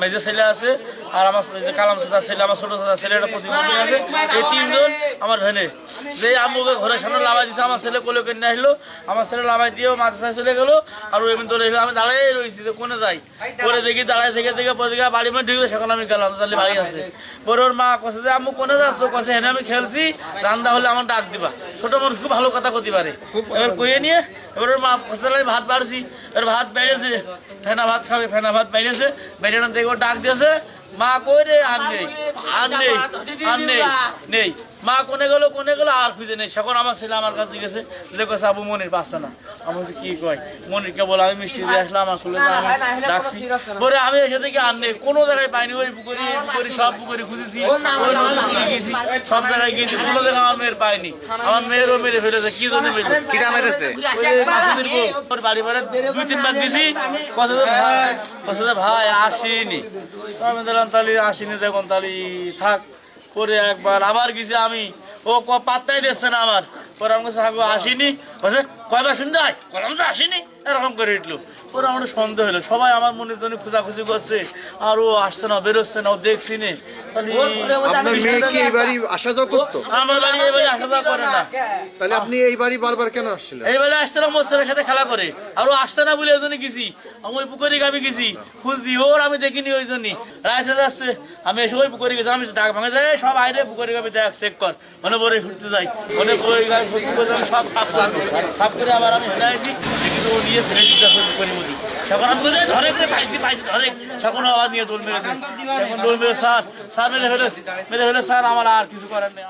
Major ছেলে আছে, আর আমার যে কালাম সাদা ছেলে, আমার ছোট সাদা ছেলে একটা প্রতিবন্ধী আছে এই তিনজন আমার ভ্যানে যে আম্মুকে ঘরের সামনে লাভাই দিছে, আমার ছেলে কোলে কিনে আসলো। আমার ছেলে লাভাই দিয়েও মাঝে সাথে চলে গেলো, আর ওই ধরে এলো আমি দাঁড়াই রয়েছি, যে কোনে যাই। পরে দেখি, দাঁড়ায় থেকে থেকে, পরে দেখি বাড়ি মধ্যে ঢুকলো সেখানে আমি গেলাম, তাহলে বাড়ি আছে। পরে ওর মা কষে যে, আম্মু, কোনে যাচ্ছ? কষে হেনে আমি খেলছি, রান্না হলে আমার ডাক দিবা। ছোট মানুষ খুব ভালো কথা কতে পারে। এবার কইয়ে নিয়ে এবার ওর মা আমি ভাত বাড়ছি এবার ভাত বেড়েছে ফেনা ভাত খাবে ফেনা ভাত বেড়েছে বেড়ানো ওর ডাক দিয়েছে মা কই রে আর নেই আর নেই আর নেই নেই। মা কোনে গেলো কোনে গেলো আর খুঁজে নেই। সেখন আমার ছেলে আমার কাছে গেছে যে আবু মনির পাচ্ছে না। আমি বলছি কি কয়? মনিরকে বলে আমি মিষ্টি দিয়ে আসলাম আমার খুলে আমি ডাকছি। পরে আমি এসে থেকে আর নেই। কোনো জায়গায় পাইনি ওই পুকুরি পুকুরি সব পুকুরি খুঁজেছি। ওই নদী গেছি। সব জায়গায় গেছি। কোনো জায়গায় আমার মেয়ের পাইনি। আমার মেয়েরও মেরে ফেলেছে কি জন্য মেরে কিরা মেরেছে ওর বাড়ি বাড়ি দুই তিনবার দিছি কত ভাই আসেনি। আমি দিলাম তাহলে আসেনি দেখুন তাহলে থাক। পরে একবার, আবার গেছি আমি। ও পাত্তাই দিচ্ছে না আমার পরে আমার কাছে হাগু, আসেনি। বলছে, কয়বার শুনতে হয় কলাম তো আসিনি। এরকম করে উঠল। পরে আমার সন্দেহ হলো। সবাই আমার মনে জন্য খোঁজাখুঁজি করছে। আর ও আসছে না, বেরোচ্ছে না, ও দেখছি নে। আপনার মেয়ে কি এই বাড়ি আসা যাওয়া করতো? আমার বাড়ি এবারে আসা যাওয়া করে না। তাহলে আপনি এই বাড়ি বারবার কেন আসছিলেন? না মোস্তারের সাথে খেলা করে। আর ও আসতে না বলে ওই জন্য গেছি। আমি ওই পুকুরি গেছি। ওর আমি দেখিনি ওই জন্যই রাইতে যাচ্ছে আমি এসে ওই পুকুরি গেছি আমি ডাক ভাঙে যাই সব আইরে পুকুরি গাবি দেখ চেক কর। মানে বরে ঘুরতে যাই। মানে গাবি সব সাফ সাফ করে আবার আমি হেঁটে আসি দেখি তো ও নিয়ে ফেলে দিতে মধ্যে। তখন আমি বুঝে ধরে পাইছি পাইছি ধরে। আবার নিয়ে দোল মেরেছে। এখন দোল মেরে স্যার। স্যার মেরে ফেলে মেরে ফেলে স্যার আমার আর কিছু করার নেই